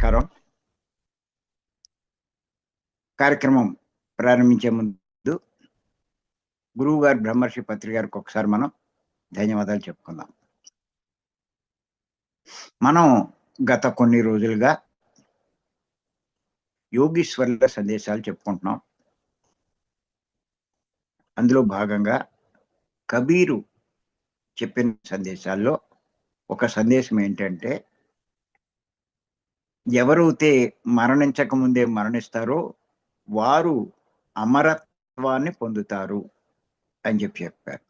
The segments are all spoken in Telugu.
నమస్కారం. కార్యక్రమం ప్రారంభించే ముందు గురువు గారు బ్రహ్మర్షి పత్రి గారికి ఒకసారి మనం ధన్యవాదాలు చెప్పుకుందాం. మనం గత కొన్ని రోజులుగా యోగీశ్వరుల సందేశాలు చెప్పుకుంటున్నాం. అందులో భాగంగా కబీరు చెప్పిన సందేశాల్లో ఒక సందేశం ఏంటంటే ఎవరైతే మరణించక ముందే మరణిస్తారో వారు అమరత్వాన్ని పొందుతారు అని చెప్పి చెప్పారు.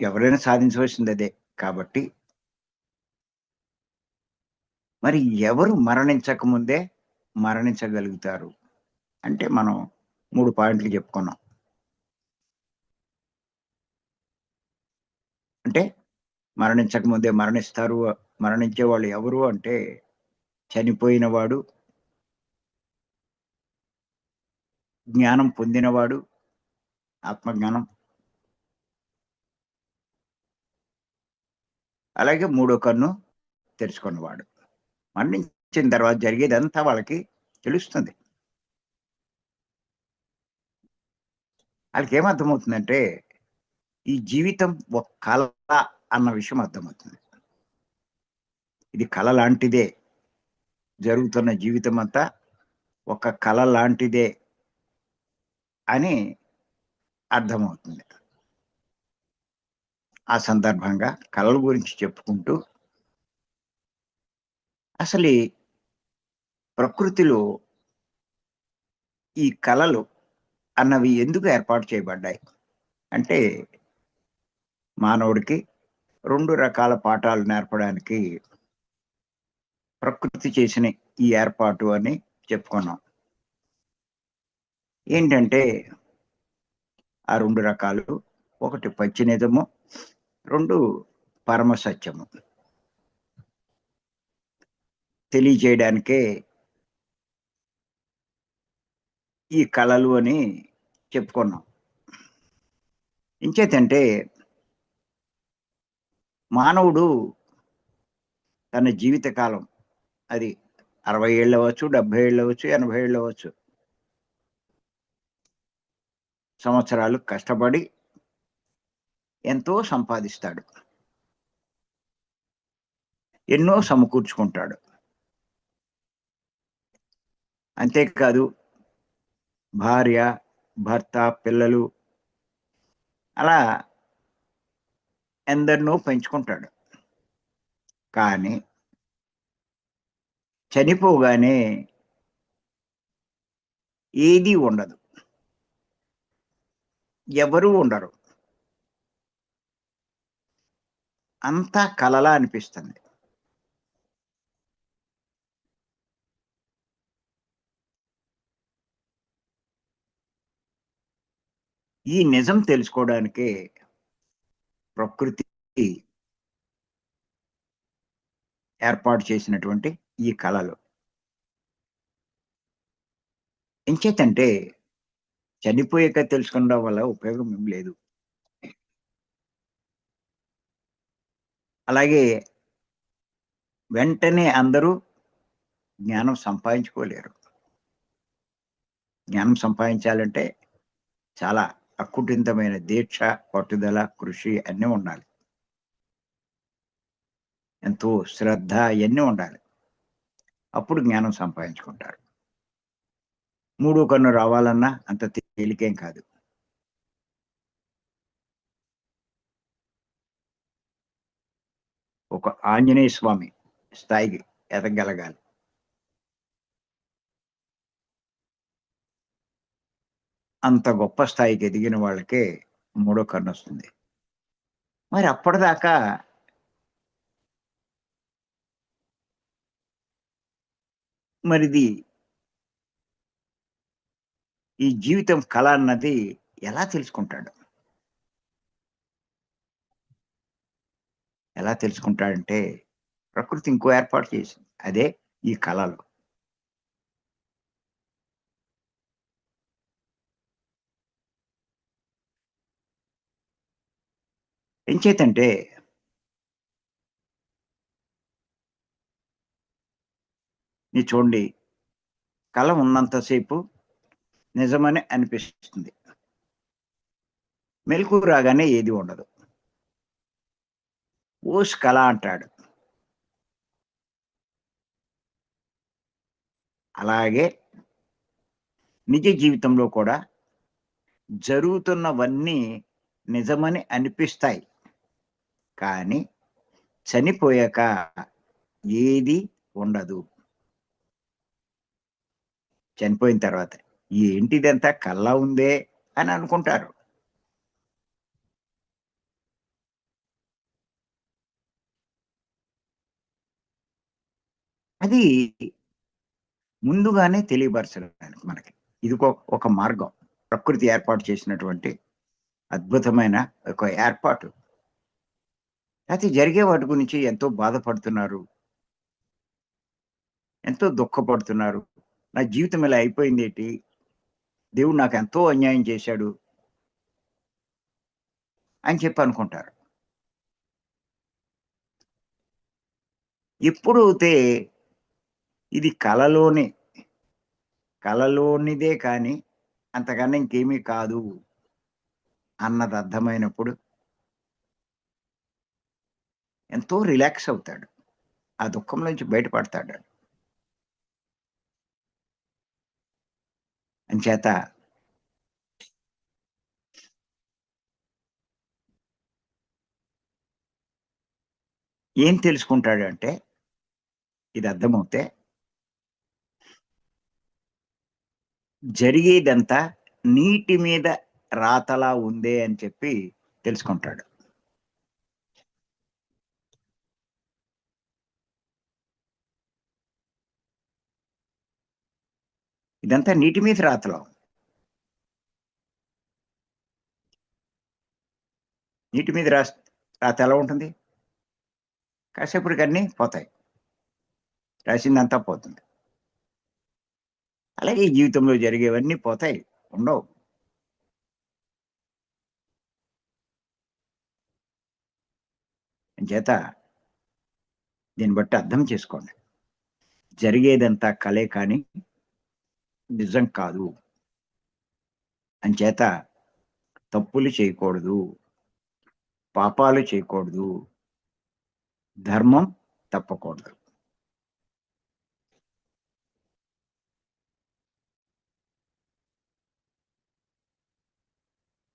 ఎవరైనా సాధించవలసింది అదే కాబట్టి. మరి ఎవరు మరణించక ముందే మరణించగలుగుతారు? అంటే మనం మూడు పాయింట్లు చెప్పుకున్నాం. అంటే మరణించక ముందే మరణిస్తారు. మరణించే వాళ్ళు ఎవరు అంటే చనిపోయిన వాడు జ్ఞానం పొందినవాడు ఆత్మజ్ఞానం. అలాగే మూడో కన్ను తెరుచుకున్నవాడు మరణించిన తర్వాత జరిగేదంతా వాళ్ళకి తెలుస్తుంది. వాళ్ళకి ఏమర్థమవుతుందంటే ఈ జీవితం ఒక కళ. అన్న విషయం అర్థమవుతుంది. ఇది కళ లాంటిదే జరుగుతున్న జీవితం అంతా ఒక కళ లాంటిదే అని అర్థమవుతుంది. ఆ సందర్భంగా కళల గురించి చెప్పుకుంటూ అసలు ప్రకృతిలో ఈ కళలు అన్నవి ఎందుకు ఏర్పాటు చేయబడ్డాయి? అంటే మానవుడికి రెండు రకాల పాఠాలు నేర్పడానికి ప్రకృతి చేసిన ఈ ఏర్పాటు అని చెప్పుకున్నాం. ఏంటంటే ఆ రెండు రకాలు ఒకటి పచ్చినిజము రెండు పరమ సత్యము తెలియజేయడానికే ఈ కళలు అని చెప్పుకున్నాం. ఇంచేతంటే మానవుడు తన జీవితకాలం అది అరవై ఏళ్ళు అవ్వచ్చు డెబ్బై ఏళ్ళు అవ్వచ్చు ఎనభై ఏళ్ళు అవ్వచ్చు. సంవత్సరాలు కష్టపడి ఎంతో సంపాదిస్తాడు. ఎన్నో సమకూర్చుకుంటాడు. అంతేకాదు భార్య భర్త పిల్లలు అలా ఎందరినో పెంచుకుంటాడు. కానీ చనిపోగానే ఏది ఉండదు. ఎవరు ఉండరు. అంతా కలలా అనిపిస్తుంది. ఈ నిజం తెలుసుకోవడానికి ప్రకృతి ఏర్పాటు చేసినటువంటి ఈ కళలు. ఎంచేతంటే చనిపోయాక తెలుసుకోవడం వల్ల ఉపయోగం ఏం లేదు. అలాగే వెంటనే అందరూ జ్ఞానం సంపాదించుకోలేరు. జ్ఞానం సంపాదించాలంటే చాలా అక్కుటింతమైన దీక్ష పట్టుదల కృషి అన్నీ ఉండాలి. ఎంతో శ్రద్ధ ఇవన్నీ ఉండాలి. అప్పుడు జ్ఞానం సంపాదించుకుంటారు. మూడో కన్ను రావాలన్నా అంత తేలికేం కాదు. ఒక ఆంజనేయ స్వామి స్థాయికి ఎదగలగాలి అంత గొప్ప స్థాయికి ఎదిగిన వాళ్ళకే మూడో కన్ను వస్తుంది. మరి అప్పటిదాకా మరిది ఈ జీవితం కళ అన్నది ఎలా తెలుసుకుంటాడు? ఎలా తెలుసుకుంటాడంటే ప్రకృతి ఇంకో ఏర్పాటు చేసింది. అదే ఈ కళలు. ఎంచేతంటే నీ చూడండి కళ ఉన్నంతసేపు నిజమని అనిపిస్తుంది. మెలకు రాగానే ఏది ఉండదు. ఓస్ కళ అంటాడు. అలాగే నిజ జీవితంలో కూడా జరుగుతున్నవన్నీ నిజమని అనిపిస్తాయి. కానీ చనిపోయాక ఏది ఉండదు. చనిపోయిన తర్వాత ఏంటిదంతా కల్లా ఉందే అని అనుకుంటారు. అది ముందుగానే తెలియపరచడానికి మనకి ఇది ఒక- ఒక మార్గం. ప్రకృతి ఏర్పాటు చేసినటువంటి అద్భుతమైన ఒక ఏర్పాటు. అయితే జరిగే వాటి గురించి ఎంతో బాధపడుతున్నారు. ఎంతో దుఃఖపడుతున్నారు. నా జీవితం ఇలా అయిపోయింది ఏంటి? దేవుడు నాకు ఎంతో అన్యాయం చేశాడు. అని చెప్పి అనుకుంటారు. ఎప్పుడైతే ఇది కలలోనే కలలోనిదే కానీ అంతకన్నా ఇంకేమీ కాదు అన్నది అర్థమైనప్పుడు ఎంతో రిలాక్స్ అవుతాడు. ఆ దుఃఖం నుంచి బయటపడతాడు. అంచేత ఏం తెలుసుకుంటాడు అంటే ఇది అర్థమవుతే జరిగేదంతా నీటి మీద రాతలా ఉందే అని చెప్పి తెలుసుకుంటాడు. ఇదంతా నీటి మీద రాతలో. నీటి మీద రా రాత ఎలా ఉంటుంది? కాసేపటికి అన్నీ పోతాయి. రాసిందంతా పోతుంది. అలాగే ఈ జీవితంలో జరిగేవన్నీ పోతాయి ఉండవు. చేత దీన్ని బట్టి అర్థం చేసుకోండి. జరిగేదంతా కలే కానీ నిజం కాదు. అంచేత తప్పులు చేయకూడదు. పాపాలు చేయకూడదు. ధర్మం తప్పకూడదు.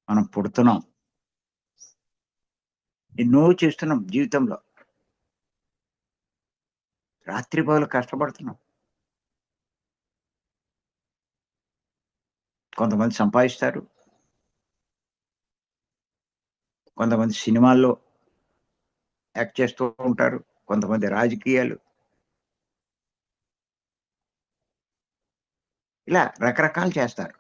మనం పుడుతున్నాం. ఎన్నో చేస్తున్నాం జీవితంలో. రాత్రి పగలు కష్టపడుతున్నాం. కొంతమంది సంపాదిస్తారు. కొంతమంది సినిమాల్లో యాక్ట్ చేస్తూ ఉంటారు. కొంతమంది రాజకీయాలు. ఇలా రకరకాలు చేస్తారు.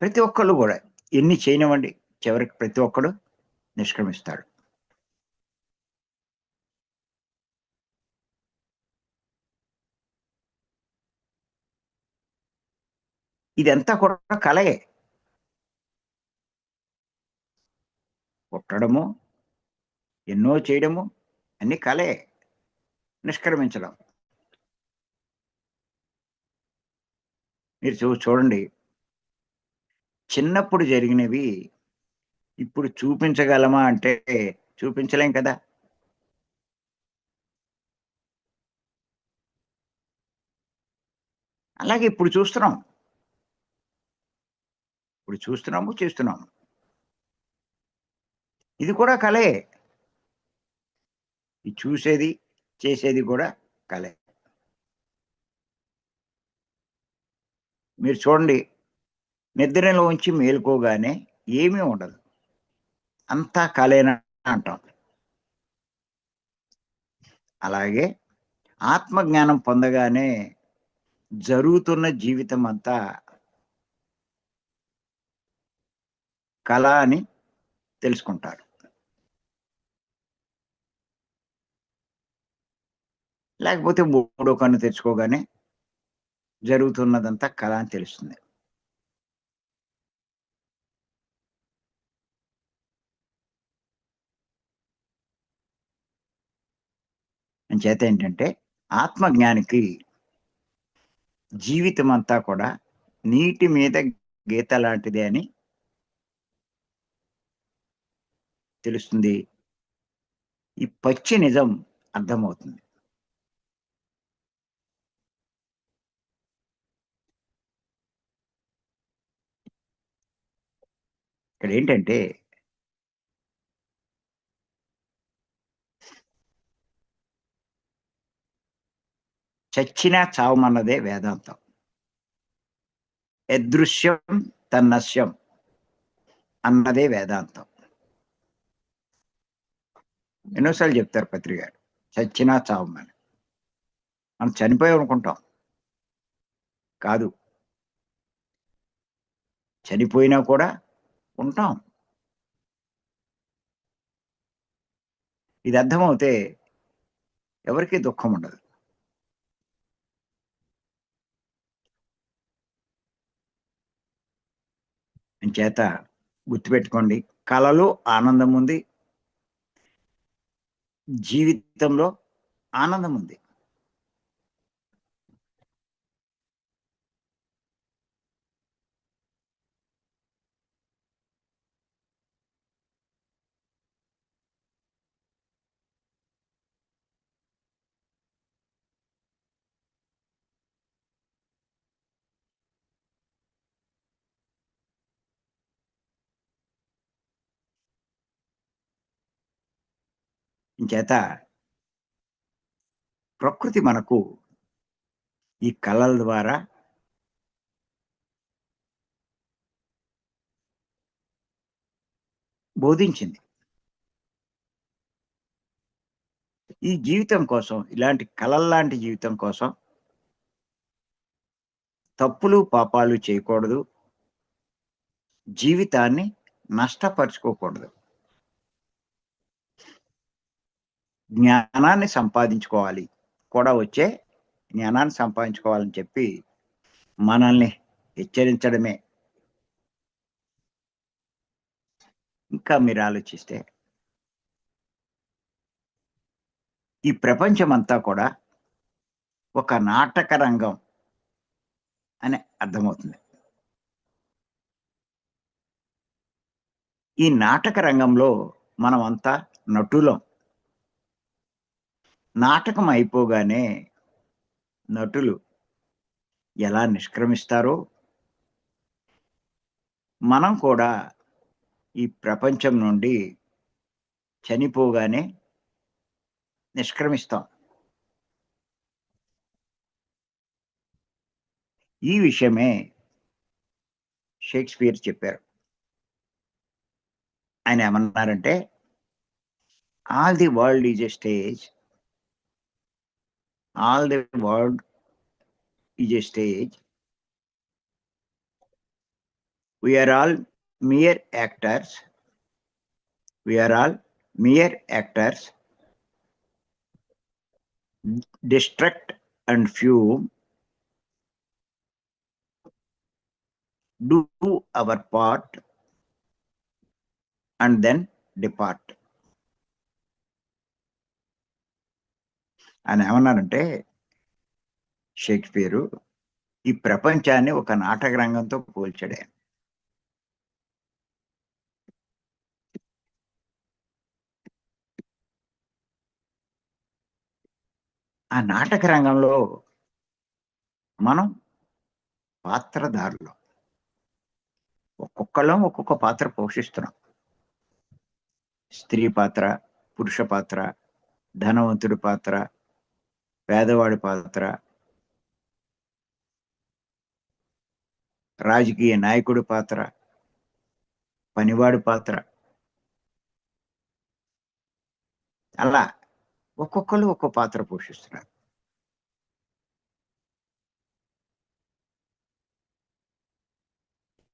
ప్రతి ఒక్కళ్ళు కూడా ఎన్ని చేయనివ్వండి చివరికి ప్రతి ఒక్కడు నిష్క్రమిస్తాడు ఇదంతా కూడా కలయే పుట్టడము ఎన్నో చేయడము అన్ని కలే నిష్క్రమించడం. మీరు చూ చూడండి. చిన్నప్పుడు జరిగినవి ఇప్పుడు చూపించగలమా అంటే చూపించలేం కదా. అలాగే ఇప్పుడు చూస్తున్నాం. ఇప్పుడు చూస్తున్నాము చేస్తున్నాము. ఇది కూడా కలే. ఈ చూసేది చేసేది కూడా కళే మీరు చూడండి నిద్రలో ఉంచి మేలుకోగానే ఏమీ ఉండదు. అంతా కళేనా అంటాం. అలాగే ఆత్మజ్ఞానం పొందగానే జరుగుతున్న జీవితం అంతా కళ అని తెలుసుకుంటారు లేకపోతే మూడో కన్ను తెచ్చుకోగానే జరుగుతున్నదంతా కళ అని తెలుస్తుంది. చేత ఏంటంటే ఆత్మజ్ఞానికి జీవితం అంతా కూడా నీటి మీద గీత లాంటిది అని తెలుస్తుంది. ఈ పచ్చి నిజం అర్థమవుతుంది. ఇక్కడ ఏంటంటే చచ్చినా చావమన్నదే వేదాంతం. యదృశ్యం తన్నశ్యం అన్నదే వేదాంతం. ఎన్నోసార్లు చెప్తారు పత్రిక చచ్చినా చావమని మనం చనిపోయాం అనుకుంటాం. కాదు. చనిపోయినా కూడా ఉంటాం. ఇది అర్థమవుతే ఎవరికి దుఃఖం ఉండదు. చేత గుర్తుపెట్టుకోండి. కళలో ఆనందం ఉంది. జీవితంలో ఆనందం ఉంది. చేత ప్రకృతి మనకు ఈ కళల ద్వారా బోధించింది. ఈ జీవితం కోసం ఇలాంటి కళల్లాంటి జీవితం కోసం తప్పులు పాపాలు చేయకూడదు. జీవితాన్ని నష్టపరుచుకోకూడదు. జ్ఞానాన్ని సంపాదించుకోవాలి. కూడా వచ్చే జ్ఞానాన్ని సంపాదించుకోవాలని చెప్పి మనల్ని హెచ్చరించడమే. ఇంకా మీరు ఆలోచిస్తే ఈ ప్రపంచం అంతా కూడా ఒక నాటక రంగం అని అర్థమవుతుంది. ఈ నాటక రంగంలో మనమంతా నటులం. నాటకం అయిపోగానే నటులు ఎలా నిష్క్రమిస్తారో మనం కూడా ఈ ప్రపంచం నుండి చనిపోగానే నిష్క్రమిస్తాం. ఈ విషయమే షేక్స్పియర్ చెప్పారు. ఆయన ఏమన్నారంటే all the world is a stage all the world is a stage. We are all mere actors. We are all mere actors. Distract and fume. Do our part and then depart. ఆయన ఏమన్నారంటే షేక్స్పియరు ఈ ప్రపంచాన్ని ఒక నాటక రంగంతో పోల్చాడు. ఆయన ఆ నాటక రంగంలో మనం పాత్రధారులు ఒక్కొక్కళ్ళం ఒక్కొక్క పాత్ర పోషిస్తున్నాం. స్త్రీ పాత్ర పురుష పాత్ర ధనవంతుడి పాత్ర పేదవాడి పాత్ర రాజకీయ నాయకుడి పాత్ర పనివాడి పాత్ర. అలా ఒక్కొక్కరు ఒక్కో పాత్ర పోషిస్తున్నారు.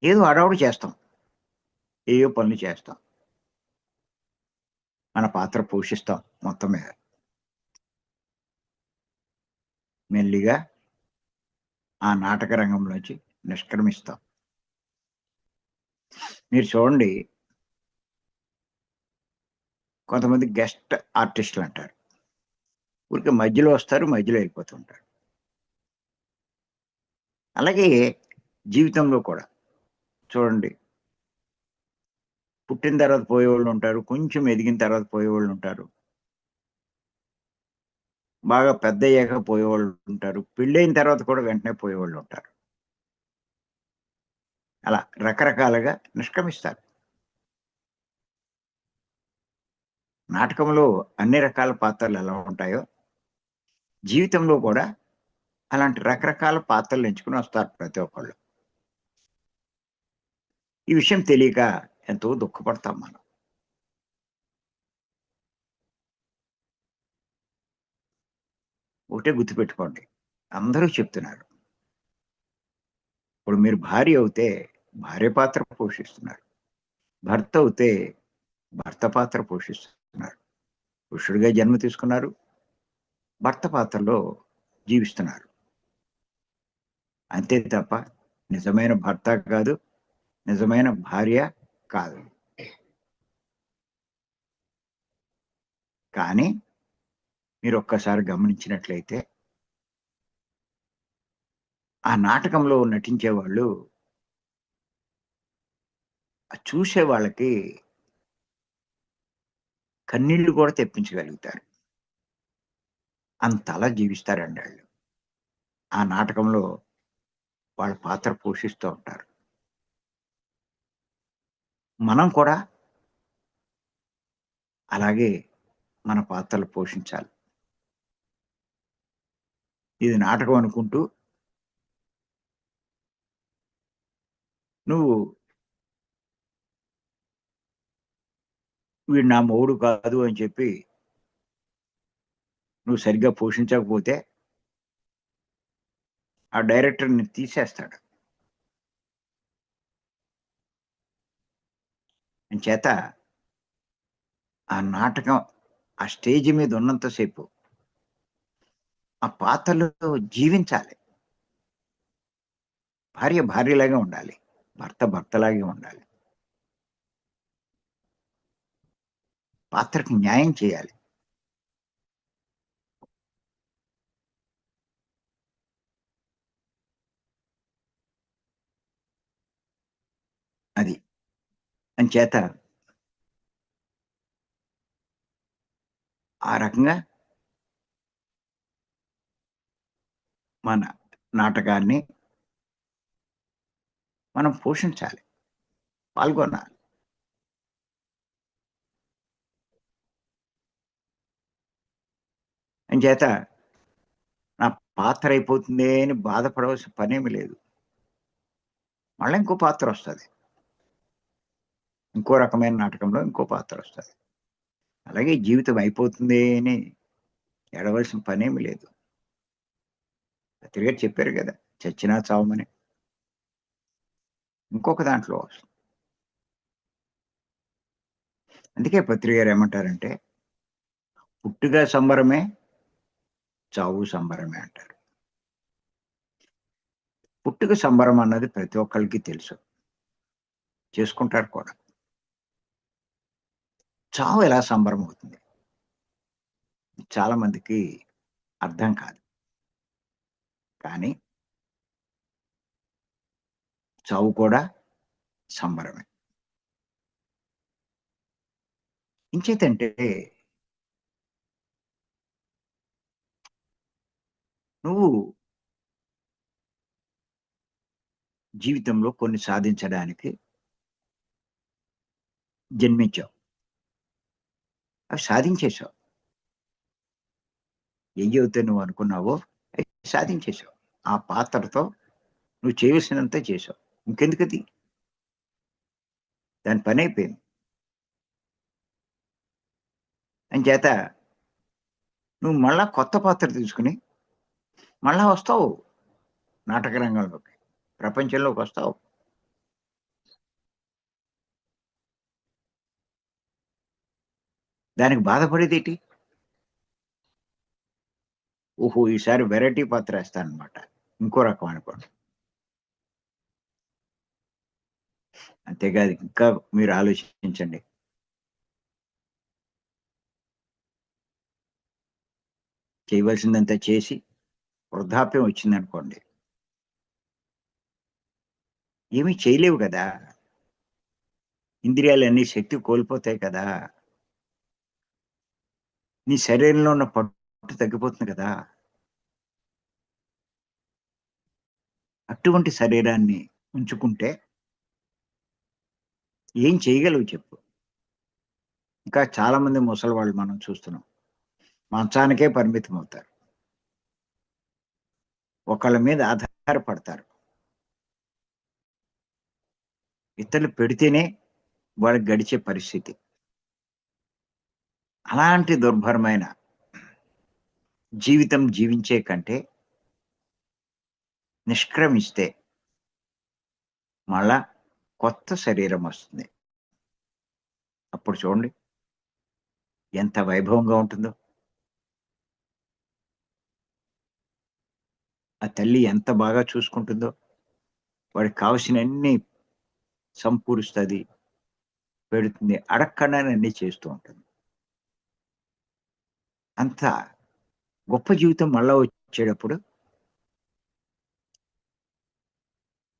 ఏదో అడవుడు చేస్తాం. ఏయో పనులు చేస్తాం. మన పాత్ర పోషిస్తాం మొత్తం మీద. మెల్లిగా ఆ నాటక రంగంలోంచి నిష్క్రమిస్తాం. మీరు చూడండి కొంతమంది గెస్ట్ ఆర్టిస్టులు అంటారు. ఊరికే మధ్యలో వస్తారు మధ్యలో వెళ్ళిపోతుంటారు అలాగే జీవితంలో కూడా చూడండి పుట్టిన తర్వాత పోయేవాళ్ళు ఉంటారు కొంచెం ఎదిగిన తర్వాత పోయేవాళ్ళు ఉంటారు. బాగా పెద్ద అయ్యాక పోయేవాళ్ళు ఉంటారు. పెళ్ళైన తర్వాత కూడా వెంటనే పోయేవాళ్ళు ఉంటారు. అలా రకరకాలుగా నిష్క్రమిస్తారు. నాటకంలో అన్ని రకాల పాత్రలు ఎలా ఉంటాయో జీవితంలో కూడా అలాంటి రకరకాల పాత్రలు ఎంచుకుని వస్తారు ప్రతి ఒక్కళ్ళు. ఈ విషయం తెలియక ఎంతో దుఃఖపడతాం మనం. ఒకటే గుర్తుపెట్టుకోండి. అందరూ చెప్తున్నారు. ఇప్పుడు మీరు భార్య అవుతే భార్య పాత్ర పోషిస్తున్నారు. భర్త అవుతే భర్త పాత్ర పోషిస్తున్నారు. పురుషుడిగా జన్మ తీసుకున్నారు. భర్త పాత్రలో జీవిస్తున్నారు. అంతే తప్ప నిజమైన భర్త కాదు నిజమైన భార్య కాదు. కానీ మీరు ఒక్కసారి గమనించినట్లయితే ఆ నాటకంలో నటించే వాళ్ళు చూసే వాళ్ళకి కన్నీళ్ళు కూడా తెప్పించగలుగుతారు. అంతలా జీవిస్తారండి వాళ్ళు. ఆ నాటకంలో వాళ్ళ పాత్ర పోషిస్తూ ఉంటారు. మనం కూడా అలాగే మన పాత్రలు పోషించాలి. ఇది నాటకం అనుకుంటూ నువ్వు వీడు నా మొగుడు కాదు అని చెప్పి నువ్వు సరిగ్గా పోషించకపోతే ఆ డైరెక్టర్ని తీసేస్తాడు. చేత ఆ నాటకం ఆ స్టేజ్ మీద ఉన్నంతసేపు ఆ పాత్రలో జీవించాలి. భార్య భార్యలాగే ఉండాలి. భర్త భర్తలాగే ఉండాలి. పాత్రకు న్యాయం చేయాలి. అది. అంచేత ఆ రకంగా మన నాటకాన్ని మనం పోషించాలి పాల్గొనాలి. అంచేత నా పాత్ర అయిపోతుంది అని బాధపడవలసిన పనేమి లేదు. మళ్ళీ ఇంకో పాత్ర వస్తుంది. ఇంకో రకమైన నాటకంలో ఇంకో పాత్ర వస్తుంది. అలాగే జీవితం అయిపోతుంది అని ఎడవలసిన పనేమి లేదు. పత్రిక చెప్పారు కదా చచ్చినా చావమని. ఇంకొక దాంట్లో అందుకే పత్రిక గారు ఏమంటారంటే పుట్టుగా సంబరమే చావు సంబరమే అంటారు. పుట్టుక సంబరం అన్నది ప్రతి ఒక్కరికి తెలుసు. చేసుకుంటారు కూడా. చావు ఎలా సంబరం అవుతుంది? చాలా మందికి అర్థం కాదు. కానీ చావు కూడా సంబరమే. ఇంచేతంటే నువ్వు జీవితంలో కొన్ని సాధించడానికి జన్మించావు. అవి సాధించేశావు. ఏం చెబితే నువ్వు అనుకున్నావో సాధించేశావు. ఆ పాత్రతో నువ్వు చేయవలసినంత చేసావు ఇంకెందుకది? దాని పని అయిపోయింది. అంచేత నువ్వు మళ్ళా కొత్త పాత్ర తీసుకుని మళ్ళా వస్తావు నాటక రంగంలోకి. ప్రపంచంలోకి వస్తావు. దానికి బాధపడేది ఏంటి ఓహో ఈసారి వెరైటీ పాత్ర వేస్తానమాట ఇంకో రకం అనుకోండి అంతేకాదు ఇంకా మీరు ఆలోచించండి. చేయవలసిందంతా చేసి వృద్ధాప్యం వచ్చిందనుకోండి. ఏమీ చేయలేవు కదా. ఇంద్రియాలన్నీ శక్తి కోల్పోతాయి కదా. నీ శరీరంలో ఉన్న పట్టు తగ్గిపోతుంది కదా. అటువంటి శరీరాన్ని ఉంచుకుంటే ఏం చేయగలవు చెప్పు. ఇంకా చాలా మంది ముసలి వాళ్ళు మనం చూస్తున్నాం. మంచానికే పరిమితం అవుతారు ఒకళ్ళ మీద ఆధారపడతారు. ఇతరులు పెడితేనే వాళ్ళకి గడిచే పరిస్థితి. అలాంటి దుర్భరమైన జీవితం జీవించే కంటే నిష్క్రమిస్తే మళ్ళా కొత్త శరీరం వస్తుంది. అప్పుడు చూడండి ఎంత వైభవంగా ఉంటుందో. ఆ తల్లి ఎంత బాగా చూసుకుంటుందో వాడికి కావలసినన్ని సంపూరుస్తుంది పెడుతుంది అడక్కడా చేస్తూ ఉంటుంది. అంత గొప్ప జీవితం మళ్ళా వచ్చేటప్పుడు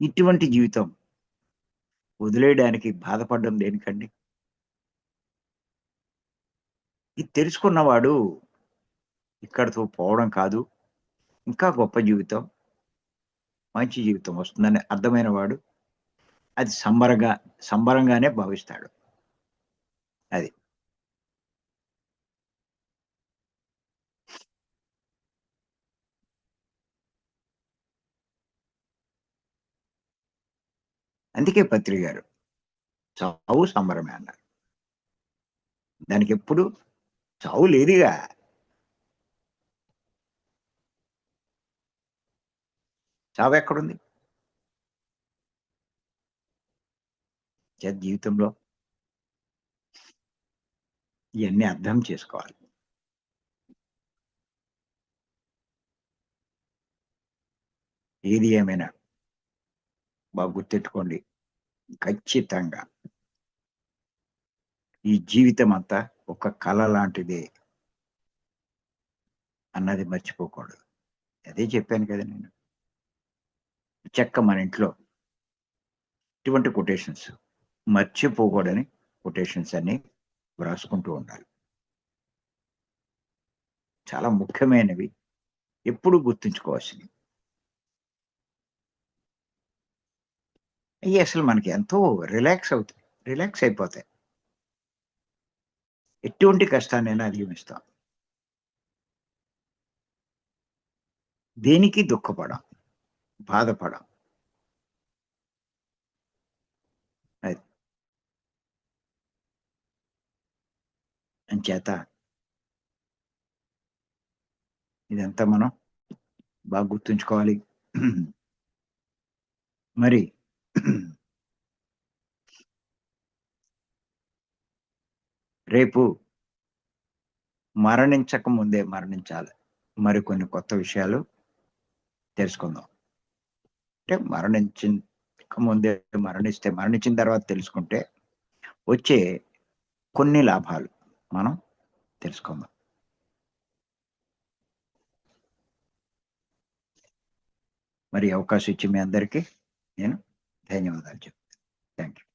ఇటువంటి జీవితం వదిలేయడానికి బాధపడడం దేనికండి? ఇది తెలుసుకున్నవాడు ఇక్కడతో పోవడం కాదు. ఇంకా గొప్ప జీవితం మంచి జీవితం వస్తుందని అర్థమైన వాడు అది సంబరంగా సంబరంగానే భావిస్తాడు. అది అందుకే పత్రి గారు చావు సంబరమే అన్నారు. దానికి ఎప్పుడు చావు లేదుగా. చావు ఎక్కడుంది? జీవితంలో ఇవన్నీ అర్థం చేసుకోవాలి. ఏది ఏమైనా బాగా గుర్తెట్టుకోండి. ఖచ్చితంగా. ఈ జీవితం అంతా ఒక కళ లాంటిదే. అన్నది మర్చిపోకూడదు. అదే చెప్పాను కదా నేను. చెక్క మన ఇంట్లో. ఇటువంటి కొటేషన్స్ మర్చిపోకూడని కొటేషన్స్ అన్ని వ్రాసుకుంటూ ఉండాలి. చాలా ముఖ్యమైనవి. ఎప్పుడు గుర్తుంచుకోవాల్సినవి. అవి అసలు మనకి ఎంతో రిలాక్స్ అవుతాయి రిలాక్స్ అయిపోతాయి ఎటువంటి కష్టాన్నైనా అధిగమిస్తాం. దేనికి దుఃఖపడం? బాధపడం. అది. అంచేత ఇదంతా మనం బాగా గుర్తుంచుకోవాలి. మరి రేపు మరణించక ముందే మరణించాలి. మరికొన్ని కొత్త విషయాలు తెలుసుకుందాం. అంటే మరణించక ముందే మరణిస్తే మరణించిన తర్వాత తెలుసుకుంటే వచ్చే కొన్ని లాభాలు మనం తెలుసుకుందాం. మరి అవకాశం ఇచ్చి మీ అందరికీ నేను ಧನ್ಯವಾದಾಲು ಥ್ಯಾಂಕ್ ಯು